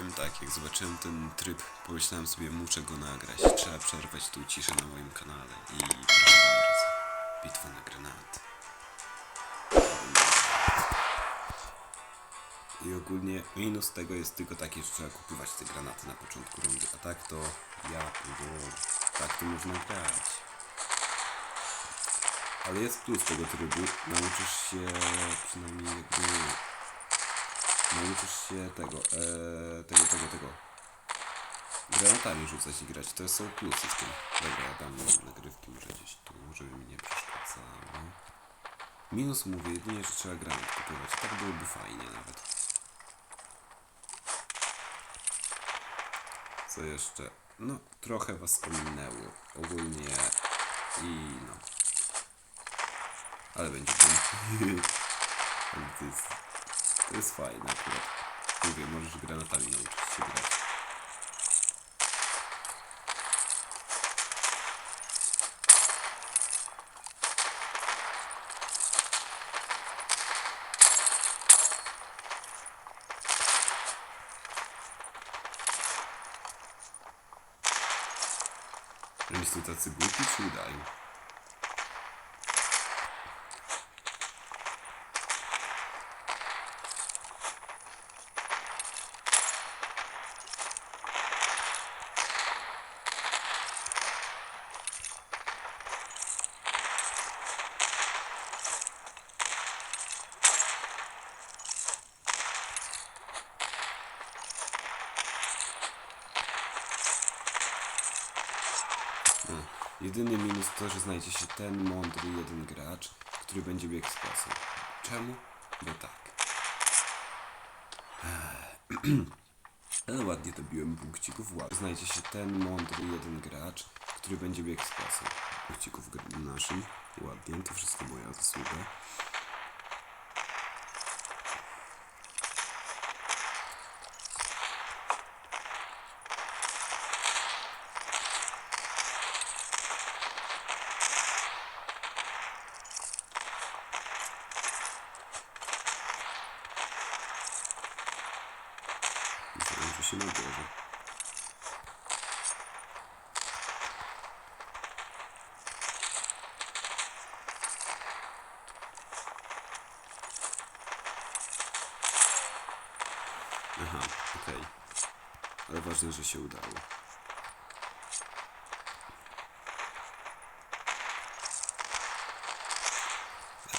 Tak, jak zobaczyłem ten tryb, pomyślałem sobie, muszę go nagrać. Trzeba przerwać tu ciszę na moim kanale. I proszę bardzo, bitwa na granaty. I ogólnie minus tego jest tylko taki, że trzeba kupować te granaty na początku rundy. A tak to ja pierdolę. Tak to można grać. Ale jest plus tego trybu. Nauczysz się przynajmniej. Nauczysz się tego, e, tego, tego, tego. Granatami rzucać i grać. To są plusy z tym. Dobra, ja dam nagrywki może gdzieś tu, żeby mi nie przeszkadzało. Minus mówię jedynie, że trzeba granat kupować. Tak byłoby fajnie nawet. Co jeszcze? No, trochę was ominęło. Ogólnie i no. Ale będzie bum. To jest, fajne akurat. Mówię, możesz granatami nauczyć się grać. Oni tacy głupi czy udają? No. Jedyny minus to, że znajdzie się ten mądry jeden gracz, który będzie biegł z pasem. Czemu? Bo tak. Ale ładnie dobiłem punkcików. Ładnie. Znajdzie się ten mądry jeden gracz, który będzie biegł z pasem. Punkcików naszym. Ładnie, to wszystko moja zasługa. Myślałem, że się nabierze. Okej. Ale ważne, że się udało.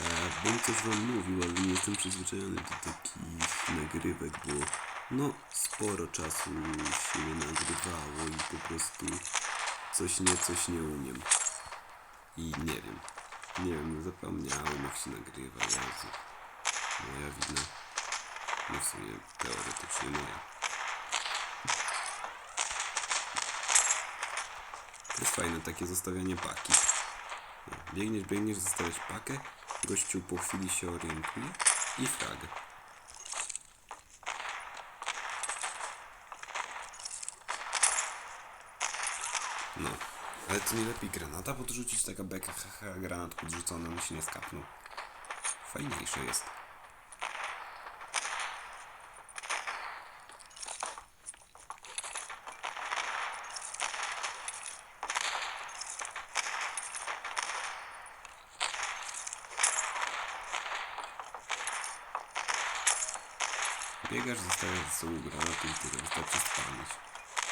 E, bym coś wam mówił, ale nie jestem przyzwyczajony do takich nagrywek, bo no sporo czasu się nie nagrywało i po prostu coś nie, coś nie umiem. I nie wiem. Nie wiem, zapomniałem jak się nagrywa, Jezu. Moja wina. No w sumie teoretycznie moja. To jest fajne takie zostawianie paki. No, biegniesz, biegniesz, zostawiać pakę, gościu po chwili się orientuje i frag. No, ale to nie lepiej granata podrzucić, taka beka, haha, granat podrzucony, on się nie skapnął. Fajniejsze jest. Biegasz, sobą granaty i tyle, wystarczy spamić.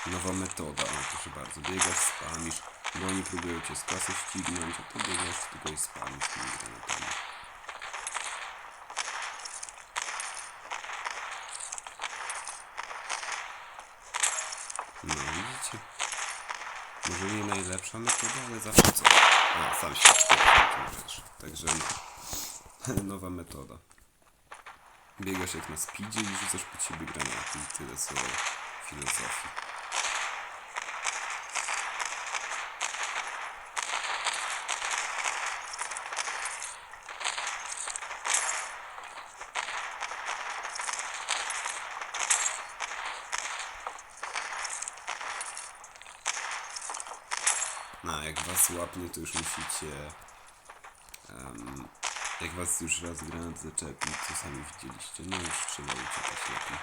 Nowa metoda, o proszę bardzo, biegasz, spamisz, bo oni próbują cię z klasy ścignąć, a ty biegasz tylko i spamisz tymi granatami. No widzicie? Może nie najlepsza metoda, ale zawsze coś. A, sam się. Także no. Nowa metoda. Biegasz jak na speedzie i rzucasz pod siebie granaty i tyle co filozofii. No, jak was łapnie, to już musicie... em, jak was już raz granat zaczepi, co sami widzieliście, no już trzeba uciekać lepiej.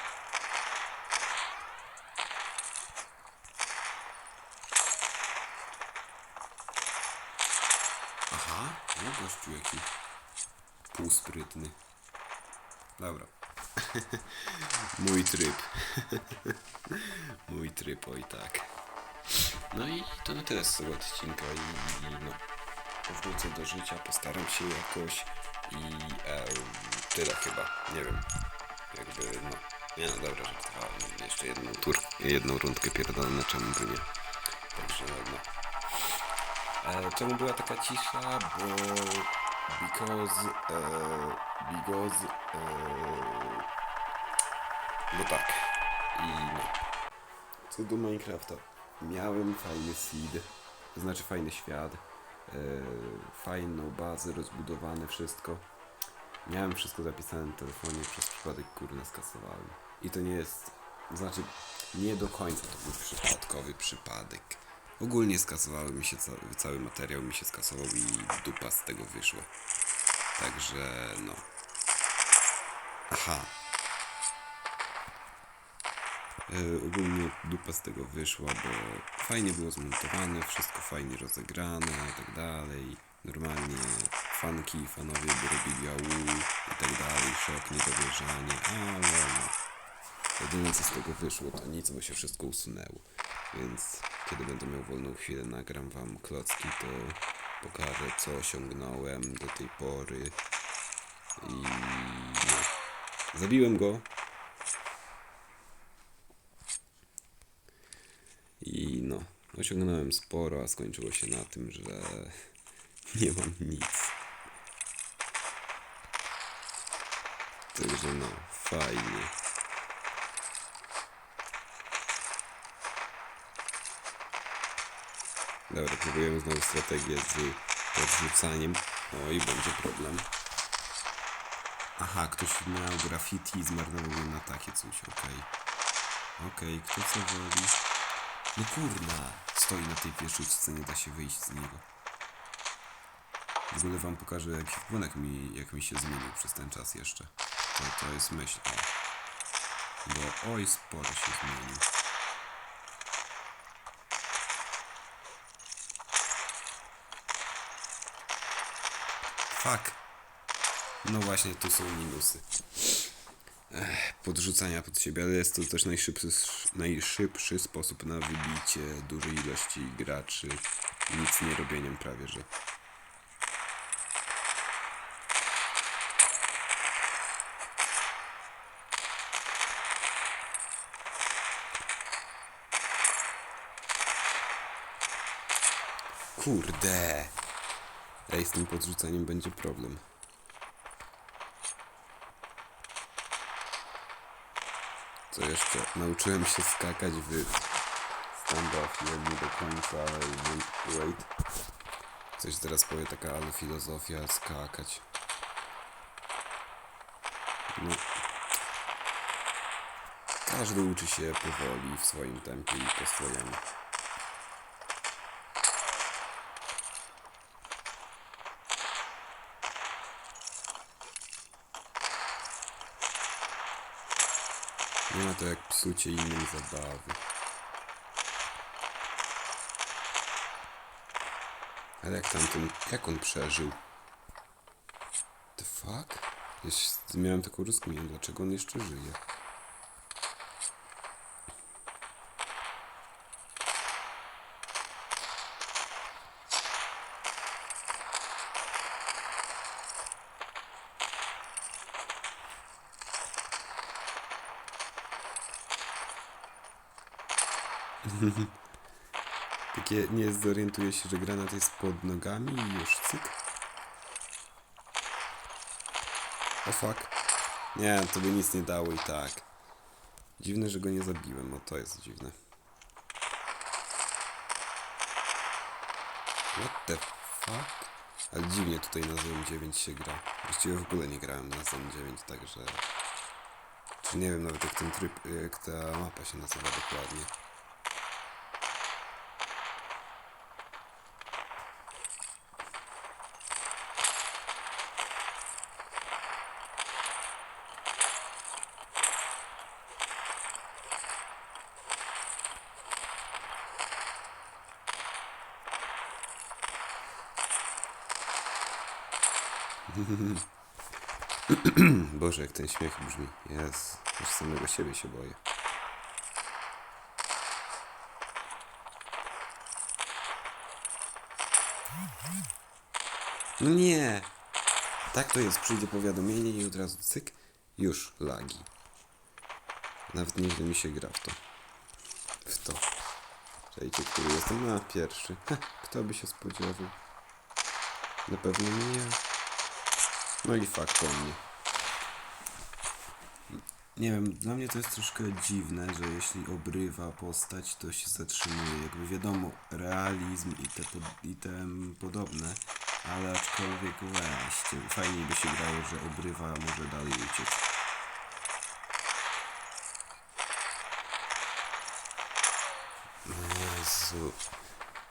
Aha, no gościu jaki półsprytny. Dobra. Mój tryb. Mój tryb, oj tak. No i to na tyle z tego odcinka i, i no. Powrócę do życia, postaram się jakoś i e, tyle chyba, nie wiem. Jakby no. Nie no dobra, że trwałem jeszcze jedną tur, jedną rundkę pierdolę, czemu by nie. Także no. E, czemu była taka cisza? Bo because e, because e, no tak. I no. Co do Minecrafta. Miałem fajny seed, to znaczy fajny świat, fajną bazę, rozbudowane wszystko. Miałem wszystko zapisane na telefonie, przez przypadek kurna skasowałem. I to nie jest, znaczy nie do końca to był przypadkowy przypadek. Ogólnie skasowały mi się cały, cały materiał, mi się skasował i dupa z tego wyszła. Także no. Aha, ogólnie dupa z tego wyszła, bo fajnie było zmontowane, wszystko fajnie rozegrane i tak dalej. Normalnie fanki i fanowie by robili au i tak dalej, szok, niedowierzanie, ale no. Jedyne co z tego wyszło to nic, bo się wszystko usunęło. Więc kiedy będę miał wolną chwilę, nagram wam klocki, to pokażę co osiągnąłem do tej pory. I no. Zabiłem go, I no, osiągnąłem sporo, a skończyło się na tym, że nie mam nic. Także no, fajnie. Dobra, próbujemy znowu strategię z podrzucaniem. Oj, będzie problem. Aha, ktoś miał graffiti i zmarnował na takie coś, okej. Okej, kto co woli? No kurna, stoi na tej wieżyczce, nie da się wyjść z niego. W ogóle wam pokażę jak ekwipunek mi, jak mi się zmienił przez ten czas jeszcze. To, to jest myśl. Bo oj, sporo się zmienił. Fuck. No właśnie, tu są minusy podrzucania pod siebie, ale jest to też najszybszy, najszybszy sposób na wybicie dużej ilości graczy, nic nie robieniem prawie, że. Kurde! Ej, z tym podrzucaniem będzie problem. Co jeszcze? Nauczyłem się skakać w standoffie, nie do końca, ale wait. Coś teraz powie taka ale filozofia, skakać. No. Każdy uczy się powoli, w swoim tempie i po swojemu. To jak psucie innym zabawy. Ale jak tamten, jak on przeżył? The fuck? Ja się, miałem taką rozkminę, dlaczego on jeszcze żyje. Takie nie zorientuje się, że granat jest pod nogami i już cyk. O fuck. Nie, to by nic nie dało i tak. Dziwne, że go nie zabiłem, o to jest dziwne. What the fuck? Ale dziwnie tutaj na Zone 9 się gra. Właściwie w ogóle nie grałem na Zone 9, także... Czy nie wiem nawet jak ten tryb, jak ta mapa się nazywa dokładnie. Boże, jak ten śmiech brzmi. Jest. Już samego siebie się boję. No nie! Tak to jest, przyjdzie powiadomienie i od razu cyk, już lagi. Nawet nieźle mi się gra w to. W to. Czekajcie, który jestem na pierwszy. Ha, kto by się spodziewał? Na pewno nie ja. No i fakt po mnie. Nie wiem, dla mnie to jest troszkę dziwne, że jeśli obrywa postać, to się zatrzymuje. Jakby wiadomo, realizm i te, pod, i tem podobne, ale aczkolwiek weźcie, fajniej by się grało, że obrywa może dalej uciec. Jezu.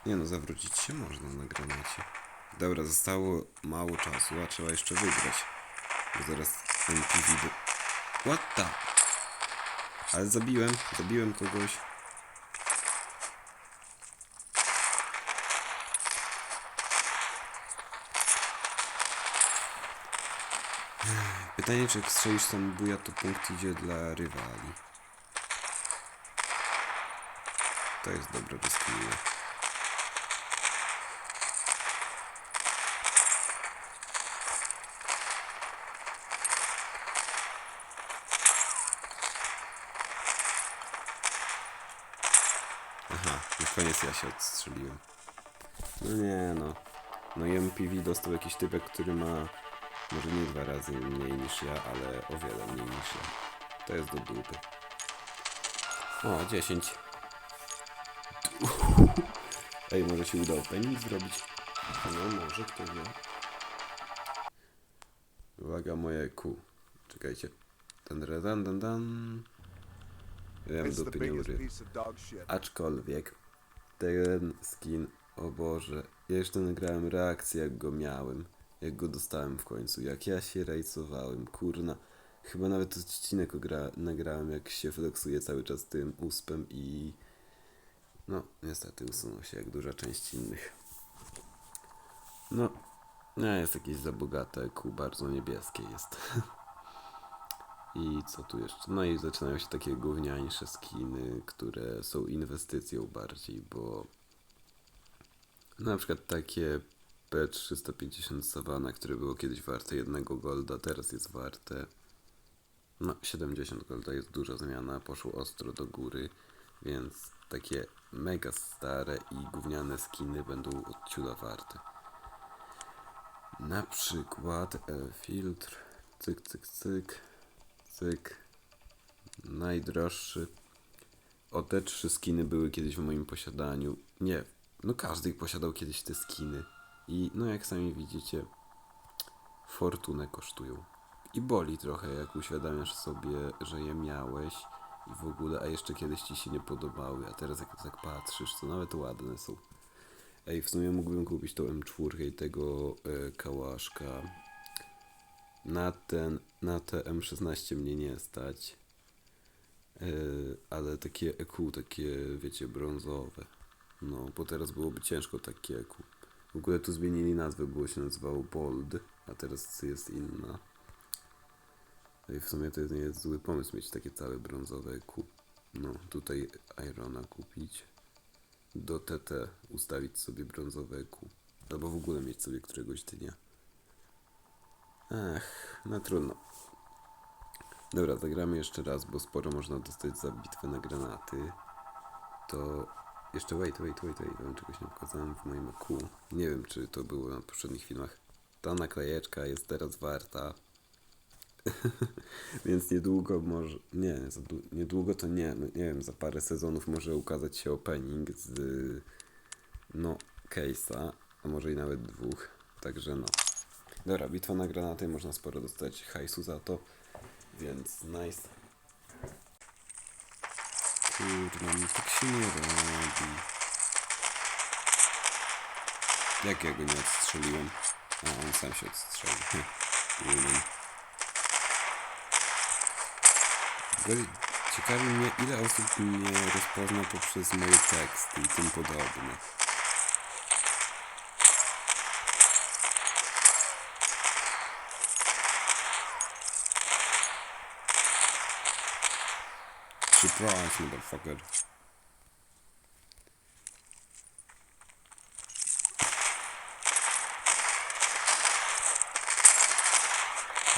Nie no, zawrócić się można na granacie. Dobra, zostało mało czasu, a trzeba jeszcze wygrać. Bo zaraz MTV do... The? Ale zabiłem, zabiłem kogoś. Pytanie, czy jak strzelisz samobuja, to punkt idzie dla rywali. To jest dobre rozkminienie. Aha, na koniec ja się odstrzeliłem. No nie no. No i MPV dostał jakiś typek, który ma może nie dwa razy mniej niż ja, ale o wiele mniej niż ja. To jest do dupy. O, 10. Ej, może się uda opening zrobić? No, może, kto wie. Uwaga, moje Q. Czekajcie. Dan, dan, dan, dan, dan. Wiem, dupy nie ury. Aczkolwiek ten skin, o Boże, ja jeszcze nagrałem reakcję jak go miałem, jak go dostałem w końcu, jak ja się rajcowałem, kurna. Chyba nawet odcinek ogra- nagrałem jak się flexuje cały czas tym uspem i no niestety usunął się jak duża część innych. No, nie jest jakieś za bogate, ku bardzo niebieskie jest. I co tu jeszcze? No i zaczynają się takie gówniańsze skiny, które są inwestycją bardziej, bo na przykład takie P350 Savana, które było kiedyś warte jednego golda, teraz jest warte no 70 golda, jest duża zmiana, poszło ostro do góry, więc takie mega stare i gówniane skiny będą od ciula warte. Na przykład e, filtr, cyk, cyk, cyk, cyk, najdroższy. O te trzy skiny były kiedyś w moim posiadaniu. Nie, no każdy posiadał kiedyś te skiny. I no jak sami widzicie, fortunę kosztują. I boli trochę, jak uświadamiasz sobie, że je miałeś i w ogóle, a jeszcze kiedyś ci się nie podobały, a teraz jak tak patrzysz, to nawet ładne są. Ej, w sumie mógłbym kupić tą M4 i tego e, kałaszka. Na ten, na te M16 mnie nie stać. E, ale takie EQ, takie wiecie, brązowe. No, bo teraz byłoby ciężko takie EQ. W ogóle tu zmienili nazwę, było się nazywało Bold, a teraz jest inna. Ej, w sumie to nie jest zły pomysł mieć takie całe brązowe EQ. No, tutaj Irona kupić. Do TT ustawić sobie brązowe EQ. Albo w ogóle mieć sobie któregoś dnia. Ech, no trudno. Dobra, zagramy jeszcze raz, bo sporo można dostać za bitwę na granaty. To jeszcze wait, wait, wait, wait, wam czegoś nie pokazałem w moim oku. Nie wiem, czy to było na poprzednich filmach. Ta naklejeczka jest teraz warta. Więc niedługo może. Nie, niedługo to nie. No, nie wiem, za parę sezonów może ukazać się opening z. No, case'a, a może i nawet dwóch. Także no. Dobra, bitwa na granaty, można sporo dostać hajsu za to, więc nice. Kurwa, no tak się nie robi. Jak ja go nie odstrzeliłem? A, on sam się odstrzelił. Bo- Ciekawi mnie, ile osób mnie rozpozna poprzez moje teksty i tym podobne. Surprise, motherfucker.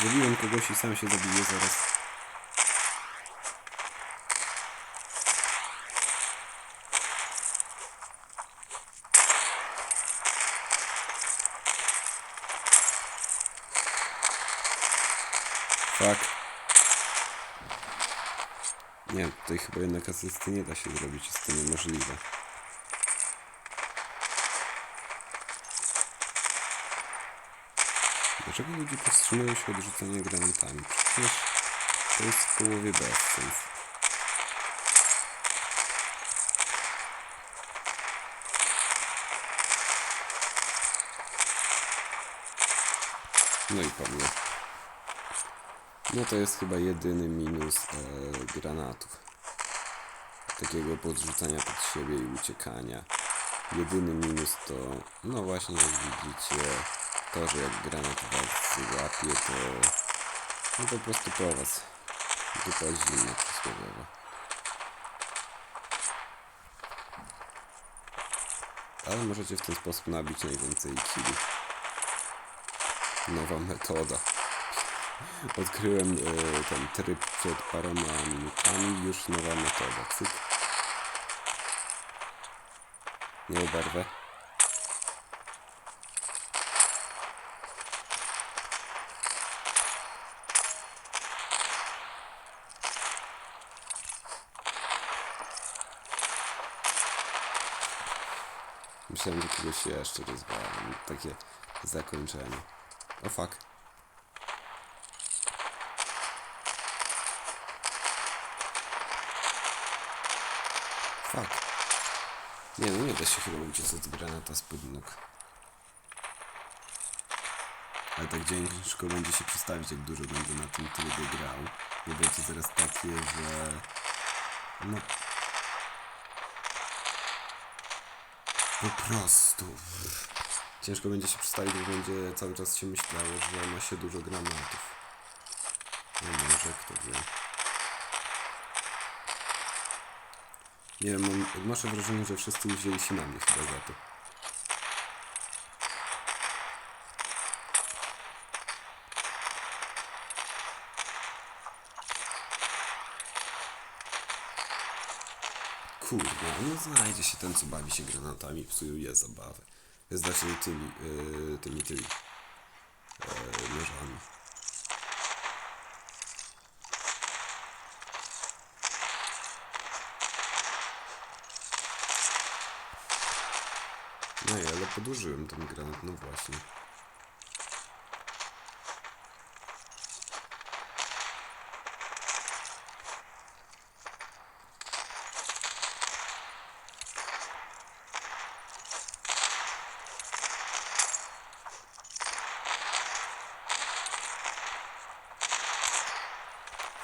Zabiłem kogoś i sam się zabiję zaraz. Fuck. Nie, tutaj chyba jednak asysty nie da się zrobić, jest to niemożliwe. Dlaczego ludzie powstrzymują się od rzucania granatami? Przecież to jest w połowie bez. No i padło. No to jest chyba jedyny minus e, granatów. Takiego podrzucania pod siebie i uciekania. Jedyny minus to, no właśnie jak widzicie, to, że jak granat was złapie, to no po prostu po was dupa zimna przysłowiowa. Ale możecie w ten sposób nabić najwięcej killi. Nowa metoda. Odkryłem e, ten tryb przed paroma minutami, już nowa metoda. Cyk. Nie oberwę. Myślałem, że kogoś jeszcze rozwalam. Takie zakończenie. O fuck. Fuck. Nie no, nie da się chyba uciec od granata spod nóg. Ale tak ciężko będzie się przedstawić, jak dużo będę na tym trybie grał. Bo będzie zaraz takie, że... No... Po prostu... Ciężko będzie się przedstawić, bo będzie cały czas się myślało, że ma się dużo granatów. No może, kto wie. Nie wiem, mam, odnoszę wrażenie, że wszyscy wzięli się na mnie chyba za to. Kurwa, no znajdzie się ten, co bawi się granatami, psuje zabawę. Znaczy tymi, yy, tymi, tymi yy. No i ale podłożyłem ten granat, no właśnie.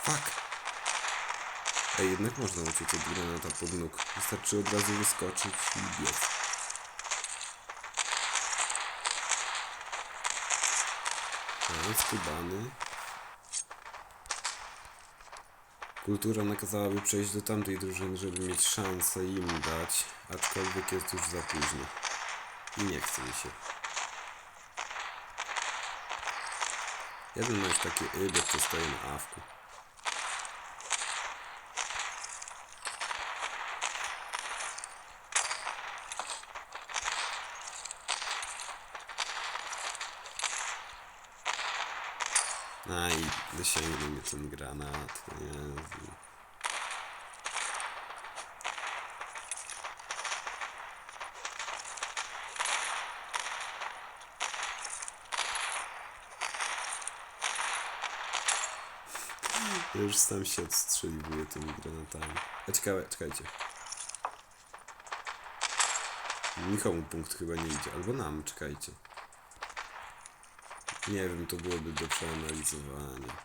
Fuck. Ej, jednak można uciec od granata pod nóg. Wystarczy od razu wyskoczyć i biec. Skubany. Kultura nakazałaby przejść do tamtej drużyny, żeby mieć szansę im dać, aczkolwiek jest już za późno. I nie chce mi się. Jeden ma już takie ybę, co stoi na awku. A i dosięgnął mnie ten granat. Jezu. Ja już sam się odstrzeliwuję tymi granatami. A ciekawe, czekajcie. Nikomu punkt chyba nie idzie. Albo nam, czekajcie. Nie wiem, to byłoby do przeanalizowania.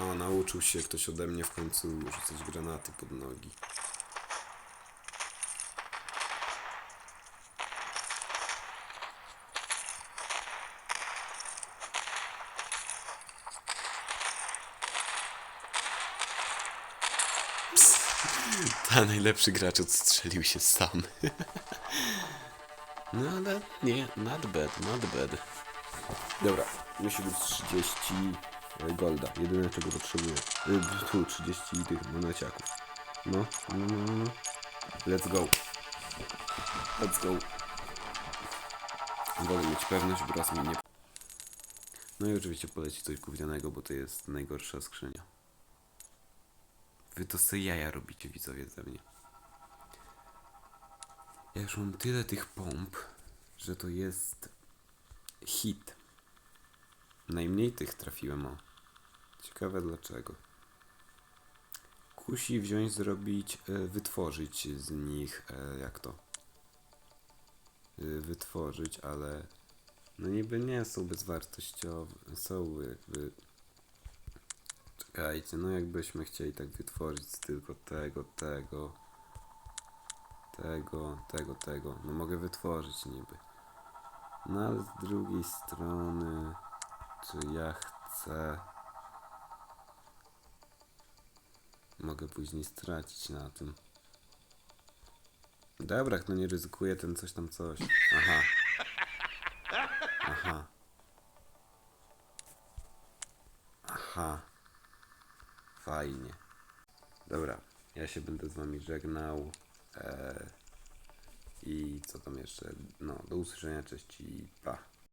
O, nauczył się ktoś ode mnie w końcu rzucać granaty pod nogi. Ta najlepszy gracz odstrzelił się sam. No ale nie, not bad, not bad. Dobra, musi być 30 golda. Jedyne czego potrzebuję. Y, Tu 30 tych moneciaków. No, no, no, no, no. Let's go. Let's go. Wolę mieć pewność, bo raz mi nie... No i oczywiście poleci coś gównianego, bo to jest najgorsza skrzynia. Wy to se jaja robicie, widzowie, ze mnie. Ja już mam tyle tych pomp, że to jest hit. Najmniej tych trafiłem, o. Ciekawe dlaczego. Kusi wziąć, zrobić, e, wytworzyć z nich, e, jak to? E, wytworzyć, ale no niby nie są bezwartościowe, są jakby... Czekajcie, no jakbyśmy chcieli tak wytworzyć tylko tego, tego, tego, tego, tego, no mogę wytworzyć niby. No ale z drugiej strony, czy ja chcę... Mogę później stracić na tym. Dobra, no nie ryzykuję ten coś tam coś. Aha. Aha. Aha. Fajnie. Dobra, ja się będę z wami żegnał. E, I co tam jeszcze? No, do usłyszenia, cześć i pa.